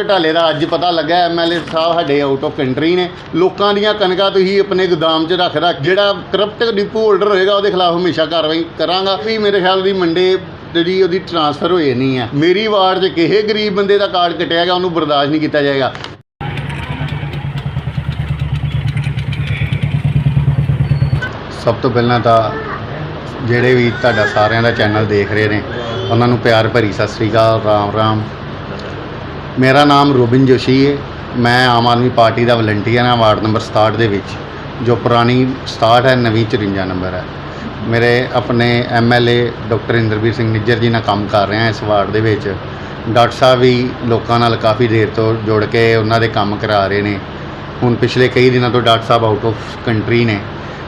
ਘਟਾਲੇ ਦਾ ਅੱਜ ਪਤਾ ਲੱਗਾ ਐਮਐਲਏ ਸਾਹਿਬ ਸਾਡੇ ਆਊਟ ਆਫ ਕੰਟਰੀ ਨੇ। ਲੋਕਾਂ ਦੀਆਂ ਕਣਕਾਂ ਤੁਸੀਂ ਆਪਣੇ ਗੋਦਾਮ 'ਚ ਰੱਖ ਰੱਖ, ਜਿਹੜਾ ਕਰਪਟ ਡਿਪੂ ਹੋਲਡਰ ਹੋਏਗਾ, ਉਹਦੇ ਖਿਲਾਫ ਹਮੇਸ਼ਾ ਕਾਰਵਾਈ ਕਰਾਂਗਾ। ਵੀ ਮੇਰੇ ਖਿਆਲ ਦੀ ਮੰਡੇ ਜਿਹੜੀ ਉਹਦੀ ਟਰਾਂਸਫਰ ਹੋਏ ਨਹੀਂ ਹੈ। ਮੇਰੀ ਵਾਰਡ 'ਚ ਕਿਸੇ ਗਰੀਬ ਬੰਦੇ ਦਾ ਕਾਰਡ ਕਟਿਆ ਗਿਆ, ਉਹਨੂੰ ਬਰਦਾਸ਼ਤ ਨਹੀਂ ਕੀਤਾ ਜਾਏਗਾ। ਸਭ ਤੋਂ ਪਹਿਲਾਂ ਤਾਂ ਜਿਹੜੇ ਵੀ ਤੁਹਾਡਾ ਸਾਰਿਆਂ ਦਾ ਚੈਨਲ ਦੇਖ ਰਹੇ ਨੇ, ਉਹਨਾਂ ਨੂੰ ਪਿਆਰ ਭਰੀ ਸਤਿ ਸ੍ਰੀ ਅਕਾਲ, ਰਾਮ ਰਾਮ। ਮੇਰਾ ਨਾਮ ਰੋਬਿਨ ਜੋਸ਼ੀ ਹੈ। ਮੈਂ ਆਮ ਆਦਮੀ ਪਾਰਟੀ ਦਾ ਵਲੰਟੀਅਰ ਹਾਂ, ਵਾਰਡ ਨੰਬਰ 67 ਦੇ ਵਿੱਚ, ਜੋ ਪੁਰਾਣੀ 67 ਹੈ, ਨਵੀਂ 54 ਨੰਬਰ ਹੈ। ਮੇਰੇ ਆਪਣੇ ਐਮਐਲਏ ਡਾਕਟਰ ਇੰਦਰਵੀਰ ਸਿੰਘ ਨਿੱਜਰ ਜੀ ਨਾਲ ਕੰਮ ਕਰ ਰਿਹਾ ਇਸ ਵਾਰਡ ਦੇ ਵਿੱਚ। ਡਾਕਟਰ ਸਾਹਿਬ ਵੀ ਲੋਕਾਂ ਨਾਲ ਕਾਫੀ ਦੇਰ ਤੋਂ ਜੁੜ ਕੇ ਉਹਨਾਂ ਦੇ ਕੰਮ ਕਰਾ ਰਹੇ ਨੇ। ਹੁਣ ਪਿਛਲੇ ਕਈ ਦਿਨਾਂ ਤੋਂ ਡਾਕਟਰ ਸਾਹਿਬ ਆਊਟ ਆਫ ਕੰਟਰੀ ਨੇ।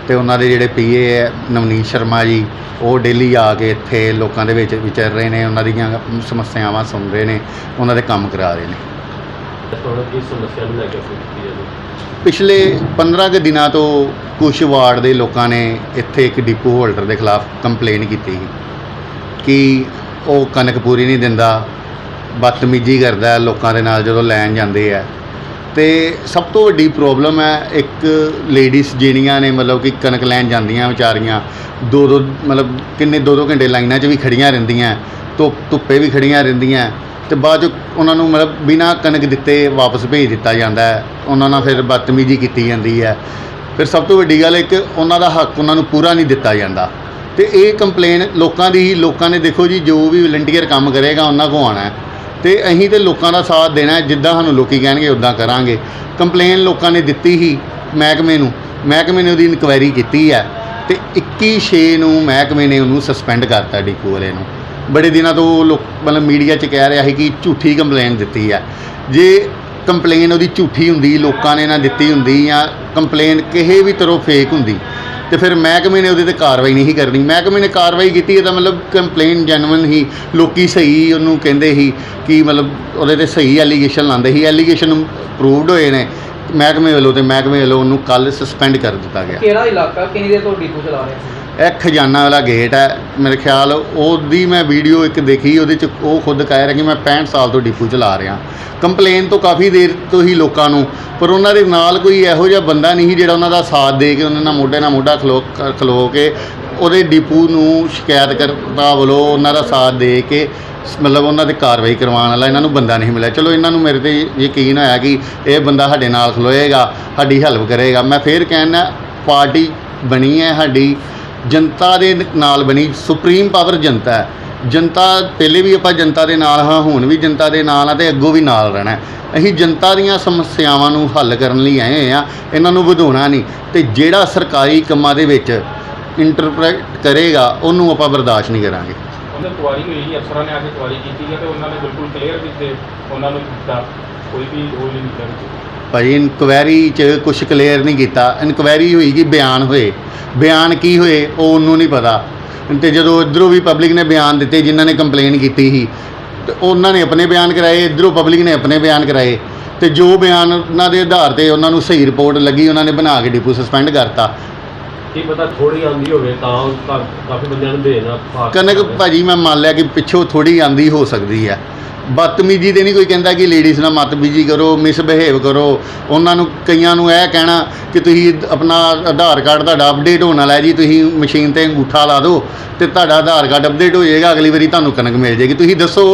ਤੇ ਉਹਨਾਂ ਦੇ ਜਿਹੜੇ ਪੀਏ ਹੈ ਨਵਨੀਤ ਸ਼ਰਮਾ ਜੀ ਉਹ ਡੇਲੀ ਆ ਕੇ ਇੱਥੇ ਲੋਕਾਂ ਦੇ ਵਿੱਚ ਵਿਚਰ ਰਹੇ ਨੇ ਉਹਨਾਂ ਦੀਆਂ ਸਮੱਸਿਆਵਾਂ ਸੁਣ ਰਹੇ ਨੇ ਉਹਨਾਂ ਦੇ ਕੰਮ ਕਰਾ ਰਹੇ ਨੇ। ਤੁਹਾਨੂੰ ਕੀ ਸਮੱਸਿਆ ਨੂੰ ਲੈ ਕੇ ਫੋਨ ਕੀਤੀ ਜਾਂਦੀ ਪਿਛਲੇ 15 ਕੁ ਦਿਨਾਂ ਤੋਂ ਕੁਝ ਵਾਰਡ ਦੇ ਲੋਕਾਂ ਨੇ ਇੱਥੇ ਇੱਕ ਡਿਪੂ ਹੋਲਡਰ ਦੇ ਖਿਲਾਫ ਕੰਪਲੇਨ ਕੀਤੀ ਸੀ ਕਿ ਉਹ ਕਣਕ ਪੂਰੀ ਨਹੀਂ ਦਿੰਦਾ ਬਦਤਮੀਜ਼ੀ ਕਰਦਾ ਲੋਕਾਂ ਦੇ ਨਾਲ ਜਦੋਂ ਲੈਣ ਜਾਂਦੇ ਆ ਤੇ ਸਭ ਤੋਂ ਵੱਡੀ ਪ੍ਰੋਬਲਮ ਹੈ ਇੱਕ ਲੇਡੀਜ਼ ਜਿਹੜੀਆਂ ਨੇ ਮਤਲਬ ਕਿ ਕਣਕ ਲੈਣ ਜਾਂਦੀਆਂ ਵਿਚਾਰੀਆਂ, ਦੋ ਦੋ ਮਤਲਬ ਕਿੰਨੇ ਦੋ ਦੋ ਘੰਟੇ ਲਾਈਨਾਂ 'ਚ ਵੀ ਖੜੀਆਂ ਰਹਿੰਦੀਆਂ, ਧੁੱਪ ਧੁੱਪੇ ਵੀ ਖੜੀਆਂ ਰਹਿੰਦੀਆਂ ਤੇ ਬਾਅਦ 'ਚ ਉਹਨਾਂ ਨੂੰ ਮਤਲਬ ਬਿਨਾਂ ਕਣਕ ਦਿੱਤੇ ਵਾਪਸ ਭੇਜ ਦਿੱਤਾ ਜਾਂਦਾ ਹੈ, ਉਹਨਾਂ ਨਾਲ ਫਿਰ ਬਦਤਮੀਜ਼ੀ ਕੀਤੀ ਜਾਂਦੀ ਹੈ। ਫਿਰ ਸਭ ਤੋਂ ਵੱਡੀ ਗੱਲ ਇੱਕ ਉਹਨਾਂ ਦਾ ਹੱਕ ਉਹਨਾਂ ਨੂੰ ਪੂਰਾ ਨਹੀਂ ਦਿੱਤਾ ਜਾਂਦਾ ਤੇ ਇਹ ਕੰਪਲੇਨ ਲੋਕਾਂ ਦੀ ਹੀ, ਲੋਕਾਂ ਨੇ ਦੇਖੋ ਜੀ ਜੋ ਵੀ ਵਲੰਟੀਅਰ ਕੰਮ ਕਰੇਗਾ ਉਹਨਾਂ ਕੋ ਆਣਾ ਹੈ। ਤੇ ਅਸੀਂ ਤੇ ਲੋਕਾਂ ਦਾ ਸਾਥ ਦੇਣਾ ਜਿੱਦਾਂ ਸਾਨੂੰ ਲੋਕੀ ਕਹਿਣਗੇ ਉਦਾਂ ਕਰਾਂਗੇ। ਕੰਪਲੇਨ ਲੋਕਾਂ ਨੇ ਦਿੱਤੀ ਹੀ ਮਹਿਕਮੇ ਨੂੰ। ਮਹਿਕਮੇ ਨੇ ਉਹਦੀ ਇਨਕੁਆਇਰੀ ਕੀਤੀ ਹੈ। ਤੇ 21 ਛੇ ਨੂੰ ਮਹਿਕਮੇ ਨੇ ਉਹਨੂੰ ਸਸਪੈਂਡ ਕਰਤਾ ਡਿਪੂ ਵਾਲੇ ਨੂੰ। ਬੜੇ ਦਿਨਾਂ ਤੋਂ ਲੋਕ, ਮਤਲਬ ਮੀਡੀਆ 'ਚ ਕਹਿ ਰਿਹਾ ਸੀ ਕਿ ਝੂਠੀ ਕੰਪਲੇਨ ਦਿੱਤੀ ਹੈ। ਜੇ ਕੰਪਲੇਨ ਉਹਦੀ ਝੂਠੀ ਹੁੰਦੀ, ਲੋਕਾਂ ਨੇ ਨਾ ਦਿੱਤੀ ਹੁੰਦੀ ਜਾਂ ਕੰਪਲੇਨ ਕਿਸੇ ਵੀ ਤਰ੍ਹਾਂ ਫੇਕ ਹੁੰਦੀ ਤੇ ਫਿਰ ਮਹਿਕਮੇ ਨੇ ਉਹਦੇ ਤੇ ਕਾਰਵਾਈ ਨਹੀਂ ਕਰਨੀ। ਮਹਿਕਮੇ ਨੇ ਕਾਰਵਾਈ ਕੀਤੀ ਇਹਦਾ ਮਤਲਬ ਕੰਪਲੇਨ ਜੈਨੂਇਨ ਹੀ ਲੋਕੀ ਸਹੀ ਉਹਨੂੰ ਕਹਿੰਦੇ ਸੀ ਕਿ ਮਤਲਬ ਉਹਦੇ ਤੇ ਸਹੀ ਐਲੀਗੇਸ਼ਨ ਲਾਉਂਦੇ ਸੀ। ਐਲੀਗੇਸ਼ਨ ਪ੍ਰੂਵਡ ਹੋਏ ਨੇ। ਮਹਿਕਮੇ ਵੱਲੋਂ ਤੇ ਮਹਿਕਮੇ ਵੱਲੋਂ ਉਹਨੂੰ ਕੱਲ ਸਸਪੈਂਡ ਕਰ ਦਿੱਤਾ ਗਿਆ। ਕਿਹੜਾ ਇਲਾਕਾ? ਕਿੰਨੀ ਦੇਰ ਤੋਂ ਡਿਪੂ ਚਲਾ ਰਹੇ ਸੀ? ਇਹ ਖਜ਼ਾਨਾ ਵਾਲਾ ਗੇਟ ਹੈ, ਮੇਰੇ ਖਿਆਲ ਉਹਦੀ ਮੈਂ ਵੀਡੀਓ ਇੱਕ ਦੇਖੀ, ਉਹਦੇ ਚ ਉਹ ਖੁਦ ਕਹਿ ਰਿਹਾ ਕਿ ਮੈਂ 65 ਸਾਲ ਤੋਂ ਡਿਪੂ ਚਲਾ ਰਿਹਾ। ਕੰਪਲੇਨ ਤੋਂ ਕਾਫੀ ਦੇਰ ਤੋਂ ਹੀ ਲੋਕਾਂ ਨੂੰ, ਪਰ ਉਹਨਾਂ ਦੇ ਨਾਲ ਕੋਈ ਇਹੋ ਜਿਹਾ ਬੰਦਾ ਨਹੀਂ ਸੀ ਜਿਹੜਾ ਉਹਨਾਂ ਦਾ ਸਾਥ ਦੇ ਕੇ ਉਹਨਾਂ ਨਾਲ ਮੋਢੇ ਨਾਲ ਮੋਢਾ ਖਲੋ ਖਲੋ ਕੇ ਉਹਦੇ ਡਿਪੂ ਨੂੰ ਸ਼ਿਕਾਇਤ ਕਰਤਾ ਵੱਲੋਂ ਉਹਨਾਂ ਦਾ ਸਾਥ ਦੇ ਕੇ ਮਤਲਬ ਉਹਨਾਂ ਤੇ ਕਾਰਵਾਈ ਕਰਵਾਉਣ ਵਾਲਾ ਇਹਨਾਂ ਨੂੰ ਬੰਦਾ ਨਹੀਂ ਮਿਲਿਆ। ਚਲੋ ਇਹਨਾਂ ਨੂੰ ਮੇਰੇ ਤੇ ਯਕੀਨ ਹੋਇਆ ਕਿ ਇਹ ਬੰਦਾ ਸਾਡੇ ਨਾਲ ਖਲੋਏਗਾ, ਸਾਡੀ ਹੈਲਪ ਕਰੇਗਾ। ਮੈਂ ਫੇਰ ਕਹਿਣਾ ਪਾਰਟੀ ਬਣੀ ਹੈ ਸਾਡੀ ਜਨਤਾ ਦੇ ਨਾਲ ਬਣੀ ਸੁਪਰੀਮ ਪਾਵਰ ਜਨਤਾ ਹੈ। ਜਨਤਾ ਪਹਿਲੇ ਵੀ ਆਪਾਂ ਜਨਤਾ ਦੇ ਨਾਲ ਹਾਂ ਹੁਣ ਵੀ ਜਨਤਾ ਦੇ ਨਾਲ ਆ ਤੇ ਅੱਗੋਂ ਵੀ ਨਾਲ ਰਹਿਣਾ ਹੈ। ਅਸੀਂ ਜਨਤਾ ਦੀਆਂ ਸਮੱਸਿਆਵਾਂ ਨੂੰ ਹੱਲ ਕਰਨ ਲਈ ਆਏ ਆ ਇਹਨਾਂ ਨੂੰ ਵਧਾਉਣਾ ਨਹੀਂ। ਤੇ ਜਿਹੜਾ ਸਰਕਾਰੀ ਕੰਮਾਂ ਦੇ ਵਿੱਚ ਇੰਟਰਪ੍ਰੀਟ ਕਰੇਗਾ ਉਹਨੂੰ ਆਪਾਂ ਬਰਦਾਸ਼ਤ ਨਹੀਂ ਕਰਾਂਗੇ। ਉਹਨਾਂ ਕੁਆਰੀ ਹੋਈ ਸੀ ਅਫਸਰਾਂ ਨੇ ਆ ਕੇ ਕੁਆਰੀ ਕੀਤੀ ਹੈ ਤੇ ਉਹਨਾਂ ਨੇ ਬਿਲਕੁਲ ਕਲੀਅਰ ਕੀਤੇ ਉਹਨਾਂ ਨੂੰ ਦਿੱਤਾ ਕੋਈ ਵੀ ਉਹ ਨਹੀਂ ਵਿੱਚ ਭਾਜੀ ਇਨਕੁਆਇਰੀ 'ਚ ਕੁਝ ਕਲੀਅਰ ਨਹੀਂ ਕੀਤਾ। ਇਨਕੁਆਇਰੀ ਹੋਈ ਕਿ ਬਿਆਨ ਹੋਏ। ਬਿਆਨ ਕੀ ਹੋਏ ਉਹ ਉਹਨੂੰ ਨਹੀਂ ਪਤਾ। ਤੇ ਜਦੋਂ ਇਧਰੋਂ ਵੀ ਪਬਲਿਕ ਨੇ ਬਿਆਨ ਦਿੱਤੇ ਜਿਨ੍ਹਾਂ ਨੇ ਕੰਪਲੇਨ ਕੀਤੀ ਸੀ ਤੇ ਉਹਨਾਂ ਨੇ ਆਪਣੇ ਬਿਆਨ ਕਰਾਏ ਇਧਰੋਂ ਪਬਲਿਕ ਨੇ ਆਪਣੇ ਬਿਆਨ ਕਰਾਏ। ਤੇ ਜੋ ਬਿਆਨ ਉਹਨਾਂ ਦੇ ਆਧਾਰ ਤੇ ਉਹਨਾਂ ਨੂੰ ਸਹੀ ਰਿਪੋਰਟ ਲੱਗੀ ਉਹਨਾਂ ਨੇ ਬਣਾ ਕੇ ਡਿਪੂ ਸਸਪੈਂਡ ਕਰਤਾ। ਕੀ ਪਤਾ ਥੋੜੀ ਆਂਦੀ ਹੋਵੇ ਤਾਂ ਕਾ- ਕਾਫੀ ਬੰਦਿਆਂ ਨੂੰ ਦੇਣਾ ਕਨਕ ਭਾਜੀ ਮੈਂ ਮੰਨ ਲਿਆ ਕਿ ਪਿੱਛੋਂ ਥੋੜੀ ਆਂਦੀ ਹੋ ਸਕਦੀ ਹੈ। ਬਦਤਮੀਜੀ ਤੇ ਨਹੀਂ ਕੋਈ ਕਹਿੰਦਾ ਕਿ ਲੇਡੀਜ਼ ਨਾਲ ਮਤਬੀਜੀ ਕਰੋ, ਮਿਸਬਿਹੇਵ ਕਰੋ। ਉਹਨਾਂ ਨੂੰ, ਕਈਆਂ ਨੂੰ ਇਹ ਕਹਿਣਾ ਕਿ ਤੁਸੀਂ ਆਪਣਾ ਆਧਾਰ ਕਾਰਡ ਤੁਹਾਡਾ ਅਪਡੇਟ ਹੋਣ ਵਾਲਾ ਹੈ ਜੀ, ਤੁਸੀਂ ਮਸ਼ੀਨ ਤੇ ਅੰਗੂਠਾ ਲਾ ਦਿਓ ਤੇ ਤੁਹਾਡਾ ਆਧਾਰ ਕਾਰਡ ਅਪਡੇਟ ਹੋ ਜਾਏਗਾ, ਅਗਲੀ ਵਾਰੀ ਤੁਹਾਨੂੰ ਕਣਕ ਮਿਲ ਜਾਏਗੀ। ਤੁਸੀਂ ਦੱਸੋ,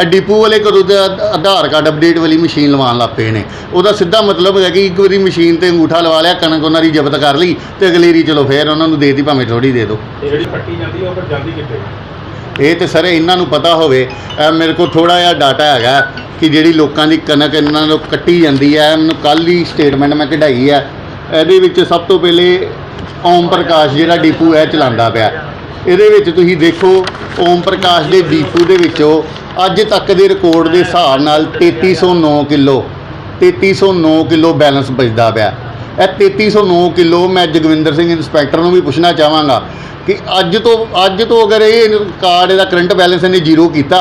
ਇਹ ਡਿਪੂ ਵਾਲੇ ਕਦੋਂ ਦਾ ਆਧਾਰ ਕਾਰਡ ਅਪਡੇਟ ਵਾਲੀ ਮਸ਼ੀਨ ਲਵਾਉਣ ਲੱਗ ਪਏ ਨੇ? ਉਹਦਾ ਸਿੱਧਾ ਮਤਲਬ ਹੈ ਕਿ ਇੱਕ ਵਾਰੀ ਮਸ਼ੀਨ ਤੇ ਅੰਗੂਠਾ ਲਵਾ ਲਿਆ, ਕਣਕ ਉਹਨਾਂ ਦੀ ਜ਼ਬਤ ਕਰ ਲਈ ਤੇ ਅਗਲੀ ਵਾਰੀ ਚਲੋ ਫੇਰ ਉਹਨਾਂ ਨੂੰ ਦੇਤੀ, ਭਾਵੇਂ ਥੋੜੀ ਦੇ ਦਿਓ। ਜਿਹੜੀ ਫੱਟੀ ਜਾਂਦੀ ਉਹ ਫਿਰ ਜਾਂਦੀ ਕਿੱਥੇ? ਇਹ ਤੇ ਸਰ ਇਹਨਾਂ ਨੂੰ ਪਤਾ ਹੋਵੇ ਮੇਰੇ ਕੋਲ ਥੋੜਾ ਜਿਹਾ ਡਾਟਾ ਹੈਗਾ ਕਿ ਜਿਹੜੀ ਲੋਕਾਂ ਦੀ ਕਣਕ ਇਹਨਾਂ ਨੂੰ ਕੱਟੀ ਜਾਂਦੀ ਹੈ ਮੈਨੂੰ ਕੱਲ ਹੀ ਸਟੇਟਮੈਂਟ ਮੈਂ ਕਢਾਈ ਹੈ। ਇਹਦੇ ਵਿੱਚ ਸਭ ਤੋਂ ਪਹਿਲੇ ਓਮ ਪ੍ਰਕਾਸ਼ ਜਿਹੜਾ ਡੀਪੂ ਹੈ ਚਲਾਉਂਦਾ ਪਿਆ। ਇਹਦੇ ਵਿੱਚ ਤੁਸੀਂ ਦੇਖੋ, ਓਮ ਪ੍ਰਕਾਸ਼ ਦੇ ਡੀਪੂ ਦੇ ਵਿੱਚੋਂ ਅੱਜ ਤੱਕ ਦੇ ਰਿਕਾਰਡ ਦੇ ਹਿਸਾਬ ਨਾਲ 3309 ਕਿਲੋ 3309 ਕਿਲੋ ਬੈਲੈਂਸ ਬਚਦਾ ਪਿਆ। ਇਹ 3309 ਕਿਲੋ ਮੈਂ ਜਗਵਿੰਦਰ ਸਿੰਘ ਇੰਸਪੈਕਟਰ ਨੂੰ ਵੀ ਪੁੱਛਣਾ ਚਾਹਾਂਗਾ ਕਿ ਅੱਜ ਤੋਂ ਅੱਜ ਤੋਂ ਅਗਰ ਇਹ ਕਾਰਡ ਇਹਦਾ ਕਰੰਟ ਬੈਲੈਂਸ ਇਹਨੇ ਜ਼ੀਰੋ ਕੀਤਾ,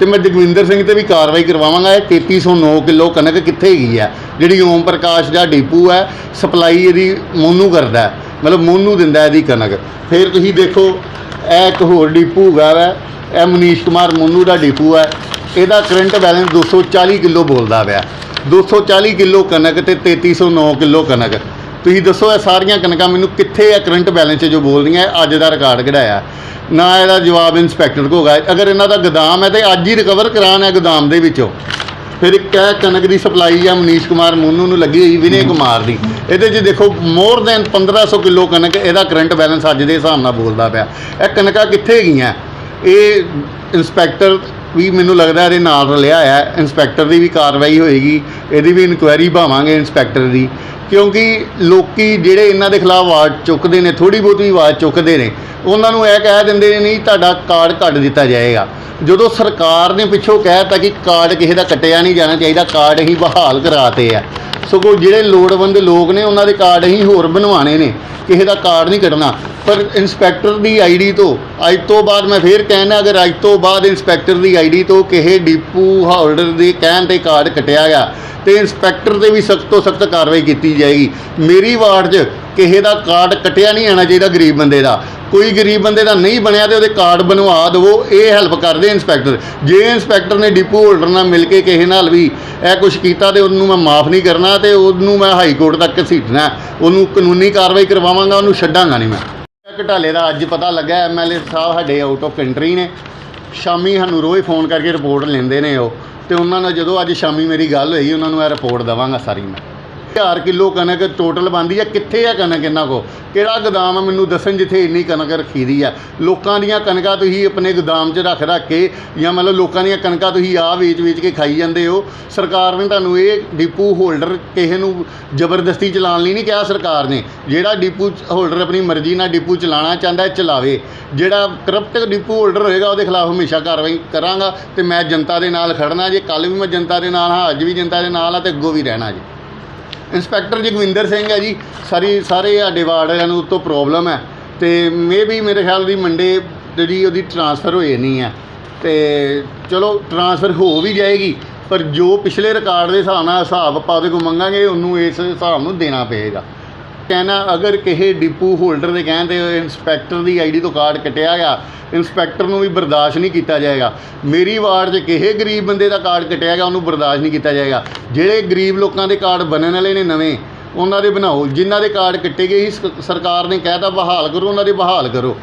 ਤੇ ਮੈਂ ਜਗਵਿੰਦਰ ਸਿੰਘ ਤੇ ਵੀ ਕਾਰਵਾਈ ਕਰਵਾਵਾਂਗਾ। ਇਹ 3309 ਕਿਲੋ ਕਣਕ ਕਿੱਥੇ ਗਈ ਹੈ? ਜਿਹੜੀ ਓਮ ਪ੍ਰਕਾਸ਼ ਦਾ ਡੀਪੂ ਹੈ ਸਪਲਾਈ ਇਹਦੀ ਮੋਨੂ ਕਰਦਾ ਮਤਲਬ ਮੋਨੂ ਦਿੰਦਾ ਇਹਦੀ ਕਣਕ। ਫਿਰ ਤੁਸੀਂ ਦੇਖੋ, ਇਹ ਇੱਕ ਹੋਰ ਡੀਪੂ ਹੈਗਾ ਵੈ ਇਹ ਮਨੀਸ਼ ਕੁਮਾਰ ਮੋਨੂ ਦਾ ਡੀਪੂ ਹੈ। ਇਹਦਾ ਕਰੰਟ ਬੈਲੈਂਸ 240 ਕਿਲੋ ਬੋਲਦਾ ਪਿਆ। 240 ਕਿਲੋ ਕਣਕ ਤੇ 3309 ਕਿਲੋ ਕਣਕ। ਤੁਸੀਂ ਦੱਸੋ ਇਹ ਸਾਰੀਆਂ ਕਣਕਾਂ ਮੈਨੂੰ ਕਿੱਥੇ ਆ ਕਰੰਟ ਬੈਲੈਂਸ 'ਚ ਜੋ ਬੋਲਦੀਆਂ, ਇਹ ਅੱਜ ਦਾ ਰਿਕਾਰਡ ਕਢਾਇਆ। ਨਾ ਇਹਦਾ ਜਵਾਬ ਇੰਸਪੈਕਟਰ ਕੋਲ ਹੋਗਾ। ਅਗਰ ਇਹਨਾਂ ਦਾ ਗੋਦਾਮ ਹੈ ਤੇ ਅੱਜ ਹੀ ਰਿਕਵਰ ਕਰਾਉਣਾ ਹੈ ਗੋਦਾਮ ਦੇ ਵਿੱਚੋਂ। ਫਿਰ ਇੱਕ ਹੈ ਕਣਕ ਦੀ ਸਪਲਾਈ ਆ, ਮਨੀਸ਼ ਕੁਮਾਰ ਮੋਨੂ ਨੂੰ ਲੱਗੀ ਹੋਈ ਵਿਨੇ ਕੁਮਾਰ ਦੀ। ਇਹਦੇ 'ਚ ਦੇਖੋ ਮੋਰ ਦੈਨ 1500 ਕਿਲੋ ਕਣਕ ਇਹਦਾ ਕਰੰਟ ਬੈਲੈਂਸ ਅੱਜ ਦੇ ਹਿਸਾਬ ਨਾਲ ਬੋਲਦਾ ਪਿਆ। ਇਹ ਕਣਕਾਂ ਕਿੱਥੇ ਗਈਆਂ? ਇਹ ਇਨਸਪੈਕਟਰ ਵੀ ਮੈਨੂੰ ਲੱਗਦਾ ਇਹਦੇ ਨਾਲ ਰਲਿਆ ਹੈ। ਇੰਸਪੈਕਟਰ ਦੀ ਵੀ ਕਾਰਵਾਈ ਹੋਏਗੀ, ਇਹਦੀ ਵੀ ਇਨਕੁਆਇਰੀ ਭਾਵਾਂਗੇ ਇੰਸਪੈਕਟਰ ਦੀ। ਕਿਉਂਕਿ ਲੋਕੀ ਜਿਹੜੇ ਇਹਨਾਂ ਦੇ ਖਿਲਾਫ ਆਵਾਜ਼ ਚੁੱਕਦੇ ਨੇ ਥੋੜੀ ਬਹੁਤੀ ਆਵਾਜ਼ ਚੁੱਕਦੇ ਨੇ, ਉਹਨਾਂ ਨੂੰ ਇਹ ਕਹਿ ਦਿੰਦੇ ਨੇ, ਨਹੀਂ, ਤੁਹਾਡਾ ਕਾਰਡ ਕੱਢ ਦਿੱਤਾ ਜਾਏਗਾ। ਜਦੋਂ ਸਰਕਾਰ ਨੇ ਪਿੱਛੋਂ ਕਹਿਤਾ ਕਿ ਕਾਰਡ ਕਿਸੇ ਦਾ ਕੱਟਿਆ ਨਹੀਂ ਜਾਣਾ ਚਾਹੀਦਾ, ਕਾਰਡ ਹੀ ਬਹਾਲ ਕਰਾਤੇ ਆ। ਸਗੋਂ ਜਿਹੜੇ ਲੋੜਵੰਦ ਲੋਕ ਨੇ, ਉਹਨਾਂ ਦੇ ਕਾਰਡ ਹੀ ਹੋਰ ਬਣਵਾਣੇ ਨੇ। ਕਿਸੇ ਦਾ ਕਾਰਡ ਨਹੀਂ ਕੱਢਣਾ। ਪਰ ਇਨਸਪੈਕਟਰ ਦੀ ਆਈਡੀ ਤੋਂ ਅੱਜ ਤੋਂ ਬਾਅਦ ਮੈਂ ਫੇਰ ਕਹਿਣਾ, ਅਗਰ ਅੱਜ ਤੋਂ ਬਾਅਦ ਇੰਸਪੈਕਟਰ ਦੀ ਆਈਡੀ ਤੋਂ ਕਿਸੇ ਡਿਪੂ ਹੋਲਡਰ ਦੇ ਕਹਿਣ ਤੇ ਕਾਰਡ ਕੱਟਿਆ ਗਿਆ, ਤੇ ਇੰਸਪੈਕਟਰ ਤੇ ਵੀ ਸਖਤ ਤੋਂ ਸਖਤ ਕਾਰਵਾਈ ਕੀਤੀ ਜਾਏਗੀ। ਮੇਰੀ ਵਾਰਡ 'ਚ ਕਿਸੇ ਦਾ ਕਾਰਡ ਕੱਟਿਆ ਨਹੀਂ ਆਣਾ ਚਾਹੀਦਾ ਗਰੀਬ ਬੰਦੇ ਦਾ। ਕੋਈ ਗਰੀਬ ਬੰਦੇ ਦਾ ਨਹੀਂ ਬਣਿਆ ਤੇ ਉਹਦੇ ਕਾਰਡ ਬਣਵਾ ਦੇਵੋ, ਇਹ ਹੈਲਪ ਕਰਦੇ ਇੰਸਪੈਕਟਰ। ਜੇ ਇੰਸਪੈਕਟਰ ਨੇ ਡਿਪੂ ਹੋਲਡਰ ਨਾਲ ਮਿਲ ਕੇ ਕਿਸੇ ਨਾਲ ਵੀ ਇਹ ਕੁਝ ਕੀਤਾ ਤੇ ਉਹਨੂੰ ਮੈਂ ਮਾਫ ਨਹੀਂ ਕਰਨਾ ਤੇ ਉਹਨੂੰ ਮੈਂ ਹਾਈ ਕੋਰਟ ਤੱਕ ਘਸੀਟਣਾ ਉਹਨੂੰ ਕਾਨੂੰਨੀ ਕਾਰਵਾਈ ਕਰਵਾਵਾਂਗਾ, ਉਹਨੂੰ ਛੱਡਾਂਗਾ ਨਹੀਂ ਮੈਂ। ਘਟਾਲੇ ਦਾ ਅੱਜ ਪਤਾ ਲੱਗਾ ਐਮਐਲਏ ਸਾਹਿਬ ਸਾਡੇ ਆਊਟ ਆਫ ਕੰਟਰੀ ਨੇ। ਸ਼ਾਮੀ ਸਾਨੂੰ ਰੋਜ਼ ਫੋਨ ਕਰਕੇ ਰਿਪੋਰਟ ਲੈਂਦੇ ਨੇ ਉਹ। ਤੇ ਉਹਨਾਂ ਨਾਲ ਜਦੋਂ ਅੱਜ ਸ਼ਾਮੀ ਮੇਰੀ ਗੱਲ ਹੋਈ, ਉਹਨਾਂ ਨੂੰ ਇਹ ਰਿਪੋਰਟ ਦਵਾਂਗਾ ਸਾਰੀ ਮੈਂ। 1000 ਕਿਲੋ ਕਣਕ ਟੋਟਲ ਬੰਦੀ ਆ। ਕਿੱਥੇ ਆ ਕਣਕ ਇਹਨਾਂ ਕੋ ਕਿਹੜਾ ਗੋਦਾਮ ਆ? ਮੈਨੂੰ ਦੱਸਣ ਜਿੱਥੇ ਇੰਨੀ ਕਣਕ ਰੱਖੀ ਦੀ ਆ। ਲੋਕਾਂ ਦੀਆਂ ਕਣਕਾਂ ਤੁਸੀਂ ਆਪਣੇ ਗੋਦਾਮ 'ਚ ਰੱਖ ਰੱਖ ਕੇ ਜਾਂ ਮਤਲਬ ਲੋਕਾਂ ਦੀਆਂ ਕਣਕਾਂ ਤੁਸੀਂ ਆ ਵੇਚ ਵੇਚ ਕੇ ਖਾਈ ਜਾਂਦੇ ਹੋ। ਸਰਕਾਰ ਨੇ ਤੁਹਾਨੂੰ ਇਹ ਡਿਪੂ ਹੋਲਡਰ ਕਿਸੇ ਨੂੰ ਜ਼ਬਰਦਸਤੀ ਚਲਾਉਣ ਲਈ ਨਹੀਂ ਕਿਹਾ ਸਰਕਾਰ ਨੇ। ਜਿਹੜਾ ਡਿਪੂ ਹੋਲਡਰ ਆਪਣੀ ਮਰਜ਼ੀ ਨਾਲ ਡਿਪੂ ਚਲਾਉਣਾ ਚਾਹੁੰਦਾ ਹੈ, ਚਲਾਵੇ। ਜਿਹੜਾ ਕਰਪਟ ਡਿਪੂ ਹੋਲਡਰ ਹੋਏਗਾ, ਉਹਦੇ ਖਿਲਾਫ ਹਮੇਸ਼ਾ ਕਾਰਵਾਈ ਕਰਾਂਗਾ ਤੇ ਮੈਂ ਜਨਤਾ ਦੇ ਨਾਲ ਖੜਨਾ ਜੇ ਕੱਲ ਵੀ ਮੈਂ ਜਨਤਾ ਦੇ ਨਾਲ ਹਾਂ, ਅੱਜ ਵੀ ਜਨਤਾ ਦੇ ਨਾਲ ਆ ਤੇ ਅੱਗੋਂ ਵੀ ਰਹਿਣਾ ਜੀ। ਇੰਸਪੈਕਟਰ ਜਗਵਿੰਦਰ ਸਿੰਘ ਹੈ ਜੀ। ਸਾਰੀ ਸਾਰੇ ਸਾਡੇ ਵਾਰਡ ਵਾਲਿਆਂ ਨੂੰ ਤੋਂ ਪ੍ਰੋਬਲਮ ਹੈ। ਤੇ ਮੇ ਵੀ ਮੇਰੇ ਖਿਆਲ ਦੀ ਮੰਡੇ ਜਿਹੜੀ ਉਹਦੀ ਟਰਾਂਸਫਰ ਹੋਏ ਨਹੀਂ ਹੈ। ਤੇ ਚਲੋ ਟਰਾਂਸਫਰ ਹੋ ਵੀ ਜਾਏਗੀ, ਪਰ ਜੋ ਪਿਛਲੇ ਰਿਕਾਰਡ ਦੇ ਹਿਸਾਬ ਨਾਲ ਹਿਸਾਬ ਆਪਾਂ ਉਹਦੇ ਕੋਲ ਮੰਗਾਂਗੇ, ਉਹਨੂੰ ਇਸ ਹਿਸਾਬ ਨੂੰ ਦੇਣਾ ਪਏਗਾ। ਕਹਿਣਾ, ਅਗਰ ਕਿਸੇ ਡਿਪੂ ਹੋਲਡਰ ਦੇ ਕਹਿਣ ਤੇ ਇੰਸਪੈਕਟਰ ਦੀ ਆਈਡੀ ਤੋਂ ਕਾਰਡ ਕੱਟਿਆ ਗਿਆ, ਇੰਸਪੈਕਟਰ ਨੂੰ ਵੀ ਬਰਦਾਸ਼ਤ ਨਹੀਂ ਕੀਤਾ ਜਾਏਗਾ। ਮੇਰੀ ਵਾਰਡ 'ਚ ਕਿਸੇ ਗਰੀਬ ਬੰਦੇ ਦਾ ਕਾਰਡ ਕੱਟਿਆ ਗਿਆ, ਉਹਨੂੰ ਬਰਦਾਸ਼ਤ ਨਹੀਂ ਕੀਤਾ ਜਾਏਗਾ। ਜਿਹੜੇ ਗਰੀਬ ਲੋਕਾਂ ਦੇ ਕਾਰਡ ਬਣਨ ਵਾਲੇ ਨੇ ਨਵੇਂ, ਉਹਨਾਂ ਦੇ ਬਣਾਓ। ਜਿਨ੍ਹਾਂ ਦੇ ਕਾਰਡ ਕੱਟੇ ਗਏ ਸੀ ਸਰਕਾਰ ਨੇ ਕਹਿਤਾ ਬਹਾਲ ਕਰੋ, ਉਹਨਾਂ ਦੇ ਬਹਾਲ ਕਰੋ।